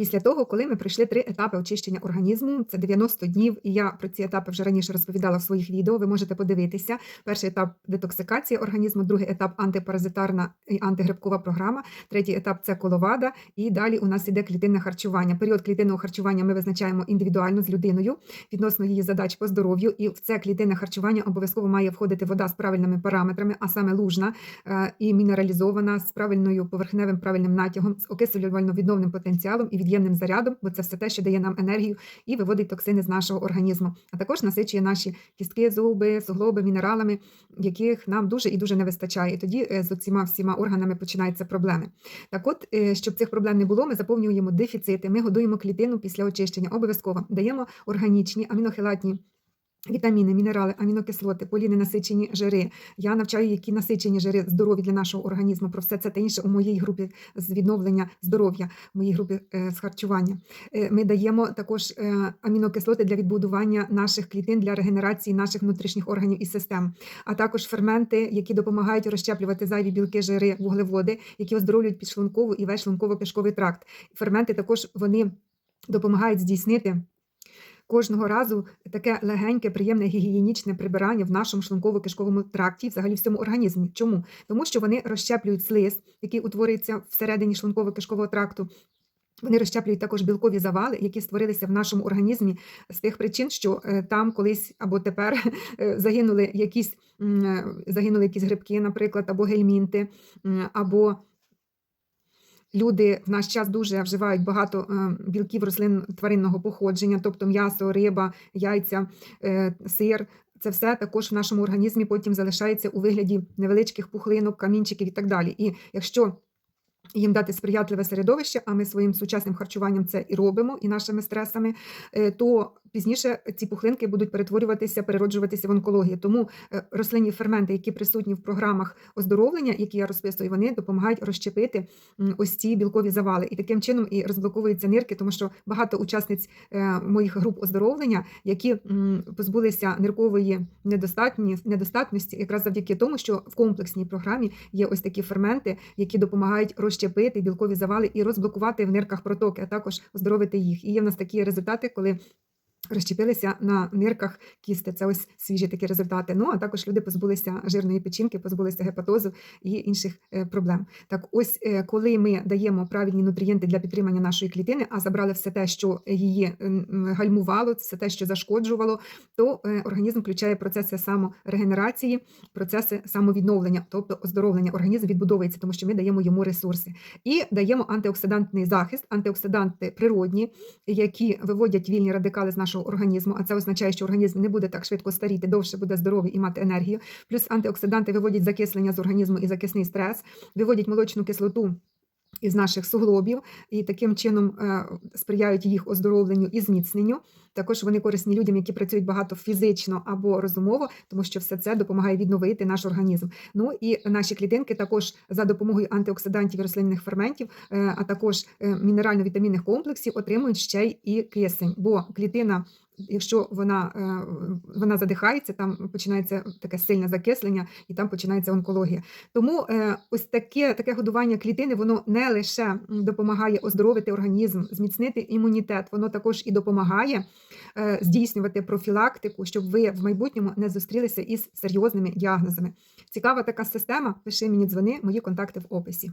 Після того, коли ми пройшли три етапи очищення організму, це 90 днів, і я про ці етапи вже раніше розповідала в своїх відео. Ви можете подивитися. Перший етап детоксикації організму, другий етап антипаразитарна і антигрибкова програма, третій етап це коловада, і далі у нас іде клітинне харчування. Період клітинного харчування ми визначаємо індивідуально з людиною відносно її задач по здоров'ю. І в це клітинне харчування обов'язково має входити вода з правильними параметрами, а саме лужна е, і мінералізована з правильною поверхневим правильним натягом, з окислювально-відновним потенціалом і від'ємним зарядом, бо це все те, що дає нам енергію і виводить токсини з нашого організму, а також насичує наші кістки, зуби, суглоби, мінералами, яких нам дуже і дуже не вистачає. І тоді е, з усіма всіма органами починаються проблеми. Так, от, е, щоб цих проблем не було, ми заповнюємо дефіцити. Ми годуємо клітину після очищення. Обов'язково даємо органічні амінохилатні. Вітаміни, мінерали, амінокислоти, поліненасичені жири. Я навчаю, які насичені жири здорові для нашого організму. Про все це та інше у моїй групі з відновлення здоров'я, в моїй групі е, з харчування. Е, Ми даємо також е, амінокислоти для відбудування наших клітин для регенерації наших внутрішніх органів і систем, а також ферменти, які допомагають розщеплювати зайві білки, жири, вуглеводи, які оздоровлюють підшлункову і весь шлунково-кишковий тракт. Ферменти також вони допомагають здійснити кожного разу таке легеньке, приємне гігієнічне прибирання в нашому шлунково-кишковому тракті, взагалі в всьому організмі. Чому? Тому що вони розщеплюють слиз, який утворюється всередині шлунково-кишкового тракту. Вони розщеплюють також білкові завали, які створилися в нашому організмі з тих причин, що е, там колись або тепер е, загинули якісь е, загинули якісь грибки, наприклад, або гельмінти, або Люди в наш час дуже вживають багато е, білків рослин тваринного походження, тобто м'ясо, риба, яйця, е, сир. Це все також в нашому організмі потім залишається у вигляді невеличких пухлинок, камінчиків і так далі. І якщо їм дати сприятливе середовище, а ми своїм сучасним харчуванням це і робимо, і нашими стресами, е, то пізніше ці пухлинки будуть перетворюватися, перероджуватися в онкології. Тому е, рослинні ферменти, які присутні в програмах оздоровлення, які я розписую, вони допомагають розщепити ось ці білкові завали. І таким чином і розблоковуються нирки, тому що багато учасниць е, моїх груп оздоровлення, які позбулися ниркової недостатності, якраз завдяки тому, що в комплексній програмі є ось такі ферменти, які допомагають розщепити білкові завали і розблокувати в нирках протоки, а також оздоровити їх. І є в нас такі результати, коли Розчепилися на нирках кісти. Це ось свіжі такі результати. Ну а також люди позбулися жирної печінки, позбулися гепатозу і інших е, проблем. Так, ось е, коли ми даємо правильні нутрієнти для підтримання нашої клітини, а забрали все те, що її гальмувало, все те, що зашкоджувало, то е, організм включає процеси саморегенерації, процеси самовідновлення, тобто оздоровлення. Організм відбудовується, тому що ми даємо йому ресурси і даємо антиоксидантний захист, антиоксиданти природні, які виводять вільні радикали з нашого організму, а це означає, що організм не буде так швидко старіти, довше буде здоровий і мати енергію. Плюс антиоксиданти виводять закислення з організму і закисний стрес, виводять молочну кислоту. Із наших суглобів і таким чином е, сприяють їх оздоровленню і зміцненню. Також вони корисні людям, які працюють багато фізично або розумово, тому що все це допомагає відновити наш організм. Ну і наші клітинки також за допомогою антиоксидантів і рослинних ферментів, е, а також е, мінерально-вітамінних комплексів отримують ще й кисень, бо клітина. Якщо вона е, вона задихається, там починається таке сильне закислення і там починається онкологія. Тому е, ось таке таке годування клітини воно не лише допомагає оздоровити організм, зміцнити імунітет, воно також і допомагає е, здійснювати профілактику, щоб ви в майбутньому не зустрілися із серйозними діагнозами. Цікава така система. Пиши мені дзвони, мої контакти в описі.